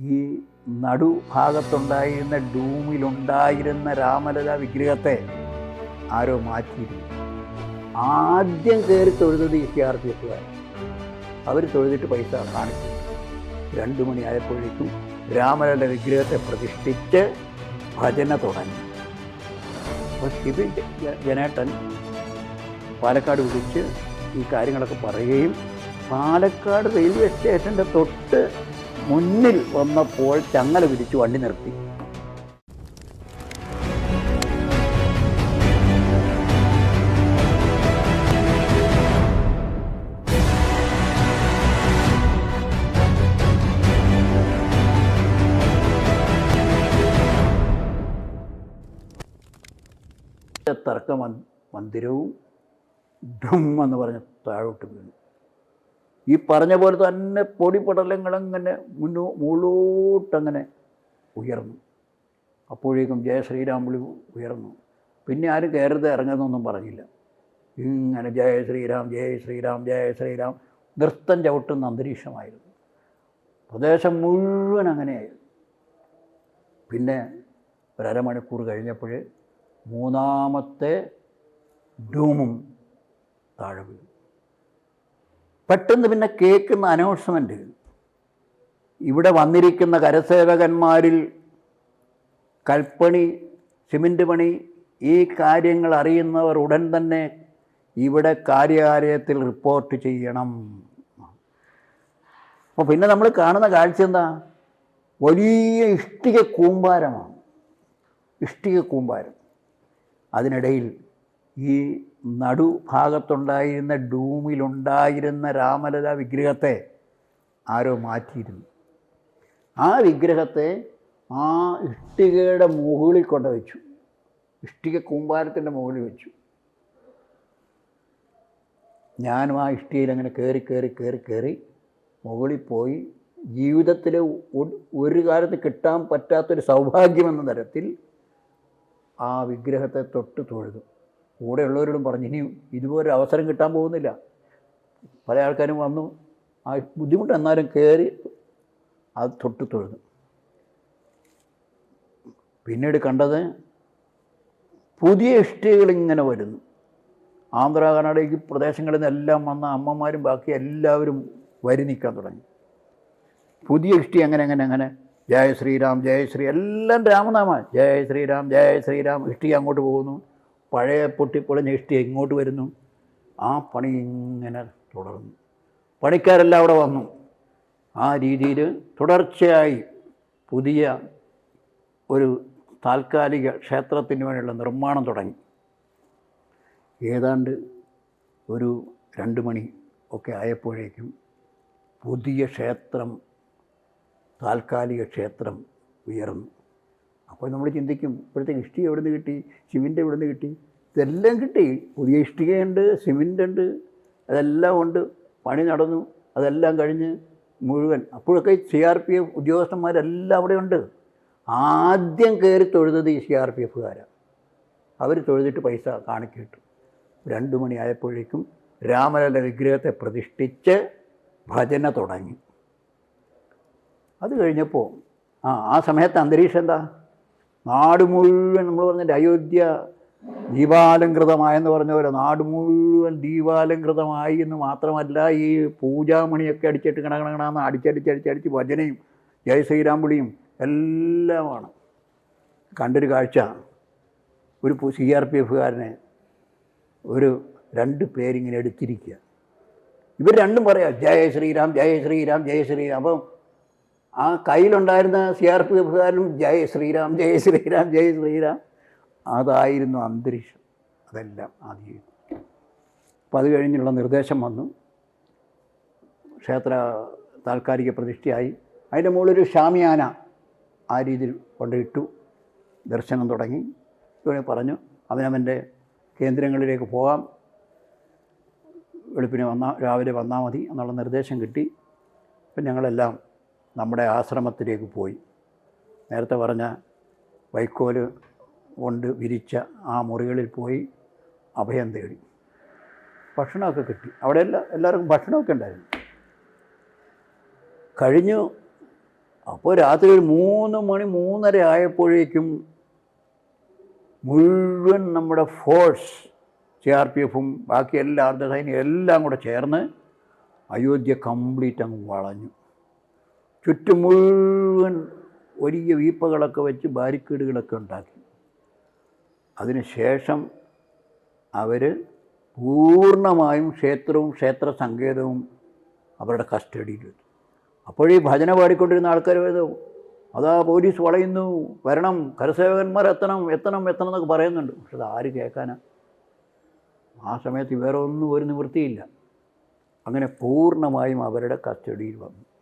ഈ നടുഭാഗത്തുണ്ടായിരുന്ന ഡൂമിലുണ്ടായിരുന്ന രാമലത വിഗ്രഹത്തെ ആരോ മാറ്റിയിരുന്നു. ആദ്യം കയറി തൊഴുതത് ഈ സി ആർ പി എഫുകാർ അവർ തൊഴുതിട്ട് പൈസ കാണിച്ചു. രണ്ടു മണിയായപ്പോഴേക്കും രാമലയുടെ വിഗ്രഹത്തെ പ്രതിഷ്ഠിച്ച് ഭജന തുടങ്ങി. അപ്പോൾ ശിവ ജനേട്ടൻ പാലക്കാട് വിളിച്ച് ഈ കാര്യങ്ങളൊക്കെ പറയുകയും പാലക്കാട് റെയിൽവേ സ്റ്റേഷന്റെ തൊട്ട് മുന്നിൽ വന്നപ്പോൾ ചങ്ങല പിടിച്ച് വണ്ടി നിർത്തി. തർക്ക മന്ദിരവും ഡും എന്ന് പറഞ്ഞ് താഴോട്ട് വീണു. ഈ പറഞ്ഞ പോലെ തന്നെ പൊടിപടലങ്ങളങ്ങനെ മുന്നോ മുകളോട്ടങ്ങനെ ഉയർന്നു. അപ്പോഴേക്കും ജയ ശ്രീരാമുളി ഉയർന്നു. പിന്നെ ആരും കയറരുത് ഇറങ്ങുന്നൊന്നും പറഞ്ഞില്ല. ഇങ്ങനെ ജയ ശ്രീരാം ജയ ശ്രീരാം ജയ ശ്രീരാം നൃത്തം ചവിട്ടുന്ന അന്തരീക്ഷമായിരുന്നു. പ്രദേശം മുഴുവൻ അങ്ങനെയായിരുന്നു. പിന്നെ ഒരമണിക്കൂർ കഴിഞ്ഞപ്പോൾ മൂന്നാമത്തെ ഡൂമും താഴെ വീണു. പെട്ടെന്ന് പിന്നെ കേൾക്കുന്ന അനൗൺസ്മെന്റ് ഇവിടെ വന്നിരിക്കുന്ന കരസേവകന്മാരിൽ കൽപ്പണി സിമന്റ് പണി ഈ കാര്യങ്ങൾ അറിയുന്നവർ ഉടൻ തന്നെ ഇവിടെ കാര്യാലയത്തിൽ റിപ്പോർട്ട് ചെയ്യണം. അപ്പോൾ പിന്നെ നമ്മൾ കാണുന്ന കാഴ്ച എന്താ? വലിയ ഇഷ്ടിക കൂമ്പാരമാണ്. ഇഷ്ടിക കൂമ്പാരം. അതിനിടയിൽ ഈ നടുഭാഗത്തുണ്ടായിരുന്ന ഡൂമിലുണ്ടായിരുന്ന രാമലല വിഗ്രഹത്തെ ആരോ മാറ്റിയിരുന്നു. ആ വിഗ്രഹത്തെ ആ ഇഷ്ടികയുടെ മുകളിൽ കൊണ്ട് വെച്ചു ഇഷ്ടിക കൂമ്പാരത്തിന്റെ മുകളിൽ വെച്ചു. ഞാനും ആ ഇഷ്ടികയിൽ അങ്ങനെ കയറി കയറി കയറി കയറി മുകളിൽ പോയി ജീവിതത്തിൽ ഒരു കാലത്ത് കിട്ടാൻ പറ്റാത്തൊരു സൗഭാഗ്യമെന്ന തരത്തിൽ ആ വിഗ്രഹത്തെ തൊട്ട് തൊഴുതു. കൂടെയുള്ളവരോടും പറഞ്ഞു ഇനി ഇതുപോലെ അവസരം കിട്ടാൻ പോകുന്നില്ല. പല ആൾക്കാരും വന്നു. ആ ബുദ്ധിമുട്ട് എന്നാലും കയറി അത് തൊട്ട് തൊഴുതു. പിന്നീട് കണ്ടത് പുതിയ ഇഷ്ടികൾ ഇങ്ങനെ വരുന്നു. ആന്ധ്ര കർണാടക പ്രദേശങ്ങളിൽ നിന്നെല്ലാം വന്ന അമ്മമാരും ബാക്കി എല്ലാവരും വരി നിൽക്കാൻ തുടങ്ങി. പുതിയ ഇഷ്ടി അങ്ങനെ അങ്ങനെ അങ്ങനെ. ജയ ശ്രീരാം ജയ ശ്രീ എല്ലാം രാമനാമ ജയ ശ്രീരാം ജയ ശ്രീരാം ഇഷ്ടി അങ്ങോട്ട് പോകുന്നു. പഴയ പൊട്ടിപ്പൊളിഞ്ഞ ഇഷ്ടി ഇങ്ങോട്ട് വരുന്നു. ആ പണി ഇങ്ങനെ തുടർന്നു. പണിക്കാരെല്ലാം അവിടെ വന്നു. ആ രീതിയിൽ തുടർച്ചയായി പുതിയ ഒരു താൽക്കാലിക ക്ഷേത്രത്തിന് വേണ്ടിയുള്ള നിർമ്മാണം തുടങ്ങി. ഏതാണ്ട് ഒരു രണ്ട് മണി ഒക്കെ ആയപ്പോഴേക്കും പുതിയ ക്ഷേത്രം താൽക്കാലിക ക്ഷേത്രം ഉയർന്നു. അപ്പോൾ നമ്മൾ ചിന്തിക്കും ഇപ്പോഴത്തെ ഇഷ്ടിക എവിടെ നിന്ന് കിട്ടി? സിമിന്റ് എവിടെ നിന്ന് കിട്ടി? ഇതെല്ലാം കിട്ടി. പുതിയ ഇഷ്ടികയുണ്ട് സിമിന്റ് ഉണ്ട് അതെല്ലാം ഉണ്ട്. പണി നടന്നു അതെല്ലാം കഴിഞ്ഞ് മുഴുവൻ. അപ്പോഴൊക്കെ സി ആർ പി എഫ് ഉദ്യോഗസ്ഥന്മാരെല്ലാം അവിടെ ഉണ്ട്. ആദ്യം കയറി തൊഴുതത് ഈ സി ആർ പി എഫുകാരാണ് അവർ തൊഴുതിട്ട് പൈസ കാണിക്കിട്ടു രണ്ട് മണിയായപ്പോഴേക്കും രാമലല വിഗ്രഹത്തെ പ്രതിഷ്ഠിച്ച് ഭജന തുടങ്ങി. അത് കഴിഞ്ഞപ്പോൾ ആ ആ സമയത്ത് അന്തരീക്ഷം എന്താ? നാട് മുഴുവൻ നമ്മൾ പറഞ്ഞിട്ട് അയോധ്യ ദീപാലംകൃതമായെന്ന് പറഞ്ഞ പോലെ നാട് മുഴുവൻ ദീപാലംകൃതമായി എന്ന് മാത്രമല്ല ഈ പൂജാമണിയൊക്കെ അടിച്ചിട്ട് കണകണകണമെന്ന് അടിച്ചടിച്ചടിച്ചടിച്ച് ഭജനയും ജയ ശ്രീരാംപുളിയും എല്ലാമാണ്. കണ്ടൊരു കാഴ്ച. ഒരു സി ആർ പി എഫുകാരനെ ഒരു രണ്ട് പേരിങ്ങനെ എടുത്തിരിക്കുക. ഇവർ രണ്ടും പറയാം ജയ ശ്രീരാം ജയ ശ്രീരാം ജയ ശ്രീരാം. അപ്പം ആ കയ്യിലുണ്ടായിരുന്ന സി ആർ പി എഫുകാരനും ജയ് ശ്രീരാം ജയ് ശ്രീരാം ജയ് ശ്രീരാം. അതായിരുന്നു അന്തരീക്ഷം. അതെല്ലാം ആദ്യം. അപ്പം അത് കഴിഞ്ഞുള്ള നിർദ്ദേശം വന്നു. ക്ഷേത്ര താൽക്കാലിക പ്രതിഷ്ഠയായി. അതിന്റെ മുകളിലൊരു ഷാമിയാന ആ രീതിയിൽ കൊണ്ടിട്ടു ദർശനം തുടങ്ങി. ഇവിടെ പറഞ്ഞു അവനവന്റെ കേന്ദ്രങ്ങളിലേക്ക് പോകാം. വെളുപ്പിന് വന്നാൽ രാവിലെ വന്നാൽ മതി എന്നുള്ള നിർദ്ദേശം കിട്ടി. അപ്പം ഞങ്ങളെല്ലാം നമ്മുടെ ആശ്രമത്തിലേക്ക് പോയി. നേരത്തെ പറഞ്ഞ വൈക്കോൽ കൊണ്ട് വിരിച്ച ആ മുറികളിൽ പോയി അഭയം തേടി. ഭക്ഷണമൊക്കെ കിട്ടി. അവിടെ എല്ലാ എല്ലാവർക്കും ഭക്ഷണമൊക്കെ ഉണ്ടായിരുന്നു. കഴിഞ്ഞു അപ്പോൾ രാത്രി ഒരു മൂന്ന് മണി മൂന്നര ആയപ്പോഴേക്കും മുഴുവൻ നമ്മുടെ ഫോഴ്സ് സി ആർ പി എഫും ബാക്കി എല്ലാ അർദ്ധസൈന്യം എല്ലാം കൂടെ ചേർന്ന് അയോധ്യ കംപ്ലീറ്റ് അങ്ങ് വളഞ്ഞു. ചുറ്റും മുഴുവൻ വലിയ വീപ്പകളൊക്കെ വെച്ച് ബാരിക്കേഡുകളൊക്കെ ഉണ്ടാക്കി. അതിനുശേഷം അവർ പൂർണമായും ക്ഷേത്രവും ക്ഷേത്ര സങ്കേതവും അവരുടെ കസ്റ്റഡിയിൽ അപ്പോഴീ ഭജന പാടിക്കൊണ്ടിരുന്ന ആൾക്കാർ അതാ പോലീസ് വളയുന്നു വരണം കരസേവകന്മാർ എത്തണം എത്തണം എത്തണം എന്നൊക്കെ പറയുന്നുണ്ട്. പക്ഷെ അത് ആര് കേൾക്കാനാ? ആ സമയത്ത് വേറെ ഒന്നും ഒരു നിവൃത്തിയില്ല. അങ്ങനെ പൂർണമായും അവരുടെ കസ്റ്റഡിയിൽ വന്നു.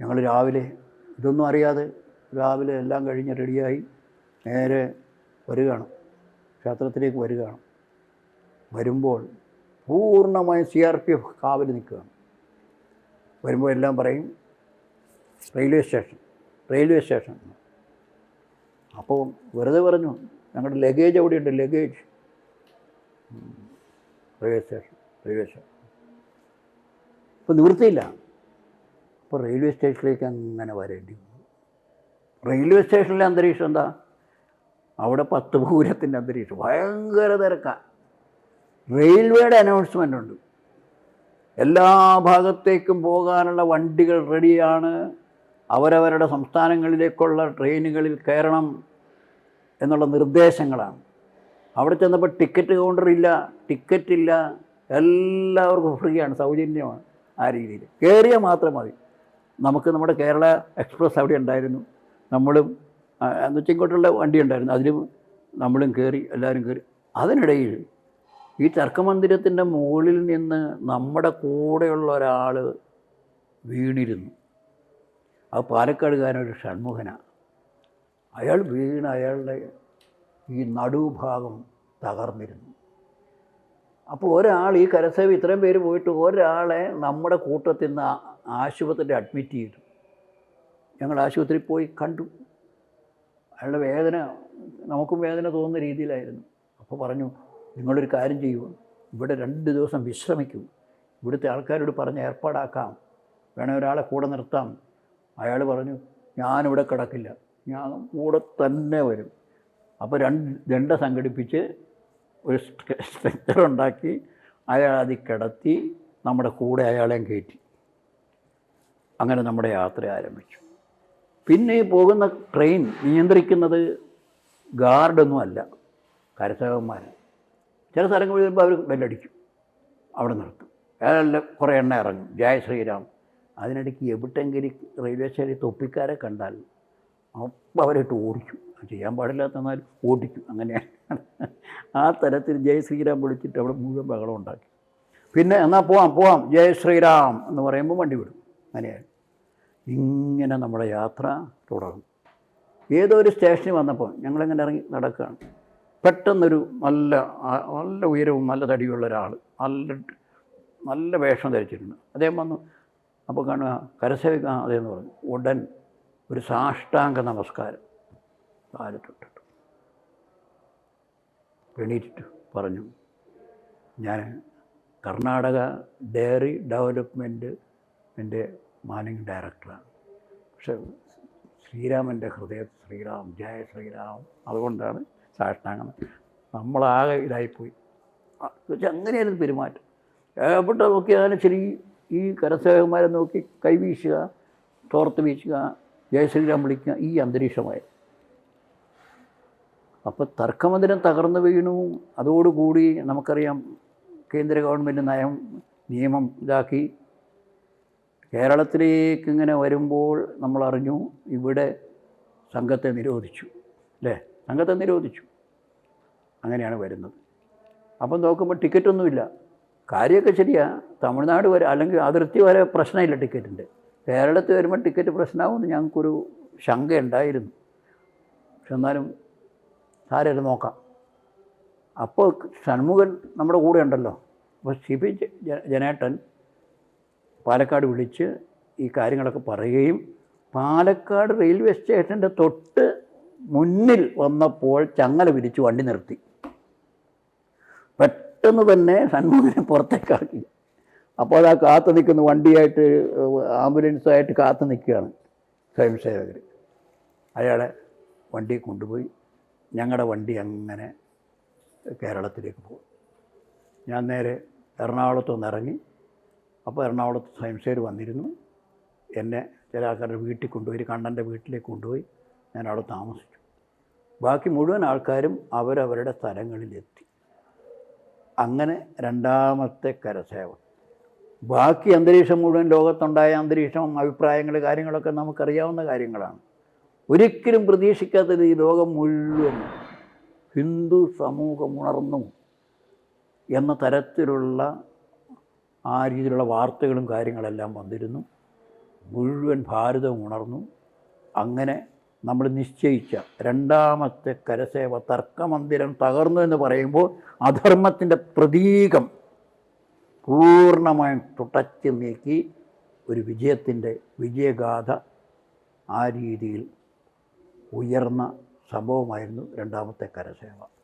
ഞങ്ങൾ രാവിലെ ഇതൊന്നും അറിയാതെ രാവിലെ എല്ലാം കഴിഞ്ഞ് റെഡിയായി നേരെ വരികയാണ്. ക്ഷേത്രത്തിലേക്ക് വരികയാണ്. വരുമ്പോൾ പൂർണമായും സി ആർ പി എഫ് കാവൽ നിൽക്കുകയാണ്. വരുമ്പോൾ എല്ലാം പറയും റെയിൽവേ സ്റ്റേഷൻ റെയിൽവേ സ്റ്റേഷൻ. അപ്പോൾ വെറുതെ പറഞ്ഞു ഞങ്ങളുടെ ലഗേജ് അവിടെയുണ്ട് luggage. Railway station railway station. ഇപ്പോൾ നിവൃത്തിയില്ല. അപ്പോൾ റെയിൽവേ സ്റ്റേഷനിലേക്ക് അങ്ങനെ വരേണ്ടി വന്നു. റെയിൽവേ സ്റ്റേഷനിലെ അന്തരീക്ഷം എന്താ? അവിടെ പത്ത് പൂരത്തിന്റെ അന്തരീക്ഷം. ഭയങ്കര തിരക്കാണ് റെയിൽവേയുടെ അനൗൺസ്മെന്റ് ഉണ്ട് എല്ലാ ഭാഗത്തേക്കും പോകാനുള്ള വണ്ടികൾ റെഡിയാണ്. അവരവരുടെ സംസ്ഥാനങ്ങളിലേക്കുള്ള ട്രെയിനുകളിൽ കയറണം എന്നുള്ള നിർദ്ദേശങ്ങളാണ്. അവിടെ ചെന്നപ്പോൾ ടിക്കറ്റ് കൗണ്ടർ ഇല്ല ടിക്കറ്റ് ഇല്ല എല്ലാവർക്കും ഫ്രീയാണ് സൗജന്യമാണ് ആ രീതിയിൽ. കയറിയാൽ മാത്രം മതി. നമുക്ക് നമ്മുടെ കേരള എക്സ്പ്രസ് അവിടെ ഉണ്ടായിരുന്നു. നമ്മളും എന്ന് വെച്ചാൽ ഇങ്ങോട്ടുള്ള വണ്ടി ഉണ്ടായിരുന്നു. അതിലും നമ്മളും കയറി എല്ലാവരും കയറി അതിനിടയിൽ ഈ തർക്കമന്ദിരത്തിന്റെ മുകളിൽ നിന്ന് നമ്മുടെ കൂടെയുള്ള ഒരാൾ വീണിരുന്നു. അത് പാലക്കാടുകാരനൊരു ഷൺമുഖനാണ് അയാൾ വീണ് അയാളുടെ ഈ നടുഭാഗം തകർന്നിരുന്നു. അപ്പോൾ ഒരാൾ ഈ കരസേവ ഇത്രയും പേര് പോയിട്ട് ഒരാളെ നമ്മുടെ കൂട്ടത്തിൽ നിന്ന് ആ- ആശുപത്രിയിൽ അഡ്മിറ്റ് ചെയ്തു ഞങ്ങൾ ആശുപത്രിയിൽ പോയി കണ്ടു അയാളുടെ വേദന നമുക്കും വേദന തോന്നുന്ന രീതിയിലായിരുന്നു അപ്പോൾ പറഞ്ഞു നിങ്ങളൊരു കാര്യം ചെയ്യൂ ഇവിടെ രണ്ട് ദിവസം വിശ്രമിക്കൂ ഇവിടുത്തെ ആൾക്കാരോട് പറഞ്ഞ് ഏർപ്പാടാക്കാം വേണേ ഒരാളെ കൂടെ നിർത്താം അയാൾ പറഞ്ഞു ഞാനിവിടെ കിടക്കില്ല ഞാൻ കൂടെ തന്നെ വരും അപ്പോൾ രണ്ട് ദണ്ട സംഘടിപ്പിച്ച് ഒരു സ്ട്രക്ചർ ഉണ്ടാക്കി അയാൾ കിടത്തി നമ്മുടെ കൂടെ അയാളെയും കയറ്റി അങ്ങനെ നമ്മുടെ യാത്ര ആരംഭിച്ചു. പിന്നെ ഈ പോകുന്ന ട്രെയിൻ നിയന്ത്രിക്കുന്നത് ഗാർഡൊന്നും അല്ല കരസേവന്മാർ ചില സ്ഥലങ്ങളിൽ വരുമ്പോൾ അവർ ബെല്ലടിക്കും അവിടെ നിർത്തും. അയാളെല്ലാം കുറേ എണ്ണ ഇറങ്ങും. ജയ ശ്രീരാം. അതിനിടയ്ക്ക് എവിടെയെങ്കിലും റെയിൽവേ സ്റ്റേഷനിൽ തൊപ്പിക്കാരെ കണ്ടാൽ അപ്പം അവരിട്ട് ഓടിക്കും. ചെയ്യാൻ പാടില്ലാത്ത എന്നാൽ ഓടിക്കും. അങ്ങനെയാണ്. ആ തരത്തിൽ ജയ ശ്രീരാം വിളിച്ചിട്ട് അവിടെ മുഴുവൻ ബഹളം ഉണ്ടാക്കി. പിന്നെ എന്നാൽ പോവാം പോവാം ജയ ശ്രീരാം എന്ന് പറയുമ്പോൾ വണ്ടി വിടും. അങ്ങനെയാണ്. ഇങ്ങനെ നമ്മുടെ യാത്ര തുടർന്നു ഏതോ ഒരു സ്റ്റേഷനിൽ വന്നപ്പോൾ ഞങ്ങളിങ്ങനെ ഇറങ്ങി നടക്കുകയാണ്. പെട്ടെന്നൊരു നല്ല നല്ല ഉയരവും നല്ല തടിയുള്ള ഒരാൾ നല്ല നല്ല വേഷം ധരിച്ചിട്ടുണ്ട്. അദ്ദേഹം വന്നു. അപ്പോൾ കാണുക കരസേവിക്ക അതേന്ന് പറഞ്ഞു ഉടൻ ഒരു സാഷ്ടാംഗ നമസ്കാരം. കാലത്തൊട്ടിട്ടു. എണീറ്റിട്ട്. പറഞ്ഞു ഞാൻ കർണാടക ഡയറി ഡെവലപ്മെന്റ് എന്റെ മാനേജിങ് ഡയറക്ടറാണ്. പക്ഷെ ശ്രീരാമന്റെ ഹൃദയ ശ്രീരാം ജയ ശ്രീരാം അതുകൊണ്ടാണ് സാഷ്ടാംഗം. നമ്മളാകെ ഇതായിപ്പോയി. ആ, എന്നുവെച്ചാൽ അങ്ങനെയായിരുന്നു പെരുമാറ്റം. എവിടെ നോക്കിയാലും ശരി ഈ കരസേവകന്മാരെ നോക്കി കൈവീശുക തോർത്ത് വീശുക ജയ ശ്രീരാം വിളിക്കുക ഈ അന്തരീക്ഷമായി. അപ്പോൾ തർക്കമന്ദിരം തകർന്നു വീണു. അതോടുകൂടി നമുക്കറിയാം കേന്ദ്ര ഗവൺമെന്റ് നയം നിയമം ഇതാക്കി. കേരളത്തിലേക്ക് ഇങ്ങനെ വരുമ്പോൾ നമ്മൾ അറിഞ്ഞു ഇവിടെ സംഘത്തെ നിരോധിച്ചു അല്ലേ? സംഘത്തെ നിരോധിച്ചു. അങ്ങനെയാണ് വരുന്നത്. അപ്പം നോക്കുമ്പോൾ ടിക്കറ്റൊന്നുമില്ല. കാര്യമൊക്കെ ശരിയാണ് തമിഴ്നാട് വരെ അല്ലെങ്കിൽ അതിർത്തി വരെ പ്രശ്നമില്ല ടിക്കറ്റിന്റെ. കേരളത്തിൽ വരുമ്പോൾ ടിക്കറ്റ് പ്രശ്നമാകുമെന്ന് ഞങ്ങൾക്കൊരു ശങ്ക ഉണ്ടായിരുന്നു പക്ഷെ എന്നാലും സാരമില്ല നോക്കാം. അപ്പോൾ ഷൺമുഖൻ നമ്മുടെ കൂടെ ഉണ്ടല്ലോ. അപ്പോൾ ജ- ജ- ജനേട്ടൻ പാലക്കാട് വിളിച്ച് ഈ കാര്യങ്ങളൊക്കെ പറയുകയും പാലക്കാട് റെയിൽവേ സ്റ്റേഷന്റെ തൊട്ട് മുന്നിൽ വന്നപ്പോൾ ചങ്ങല വിരിച്ച് വണ്ടി നിർത്തി. പെട്ടെന്ന് തന്നെ ഷൺമുഖനെ പുറത്തേക്കാക്കി. അപ്പോൾ ആ കാത്തു നിൽക്കുന്ന വണ്ടിയായിട്ട് ആംബുലൻസായിട്ട് കാത്തു നിൽക്കുകയാണ് സ്വയംസേവകർ. അയാളെ വണ്ടി കൊണ്ടുപോയി. ഞങ്ങളുടെ വണ്ടി അങ്ങനെ കേരളത്തിലേക്ക് പോകും ഞാൻ നേരെ എറണാകുളത്ത് നിന്ന് ഇറങ്ങി അപ്പോൾ എറണാകുളത്ത് സ്വയംസേവർ വന്നിരുന്നു. എന്നെ ചില ആൾക്കാരുടെ വീട്ടിൽ കൊണ്ടുപോയി കണ്ണന്റെ വീട്ടിലേക്ക് കൊണ്ടുപോയി ഞാൻ അവിടെ താമസിച്ചു. ബാക്കി മുഴുവൻ ആൾക്കാരും അവരവരുടെ സ്ഥലങ്ങളിലെത്തി. അങ്ങനെ രണ്ടാമത്തെ കരസേവ. ബാക്കി അന്തരീക്ഷം മുഴുവൻ ലോകത്തുണ്ടായ അന്തരീക്ഷം അഭിപ്രായങ്ങൾ കാര്യങ്ങളൊക്കെ നമുക്കറിയാവുന്ന കാര്യങ്ങളാണ്. ഒരിക്കലും പ്രതീക്ഷിക്കാത്ത ഈ ലോകം മുഴുവൻ ഹിന്ദു സമൂഹം ഉണർന്നു എന്ന തരത്തിലുള്ള ആ രീതിയിലുള്ള വാർത്തകളും കാര്യങ്ങളെല്ലാം വന്നിരുന്നു. മുഴുവൻ ഭാരതം ഉണർന്നു. അങ്ങനെ നമ്മൾ നിശ്ചയിച്ച രണ്ടാമത്തെ കരസേവ തർക്കമന്ദിരം തകർന്നു എന്ന് പറയുമ്പോൾ അധർമ്മത്തിന്റെ പ്രതീകം പൂർണമായും തുടച്ചു നീക്കി ഒരു വിജയത്തിന്റെ വിജയഗാഥ ആ രീതിയിൽ ഉയർന്ന സംഭവമായിരുന്നു രണ്ടാമത്തെ കരസേവ.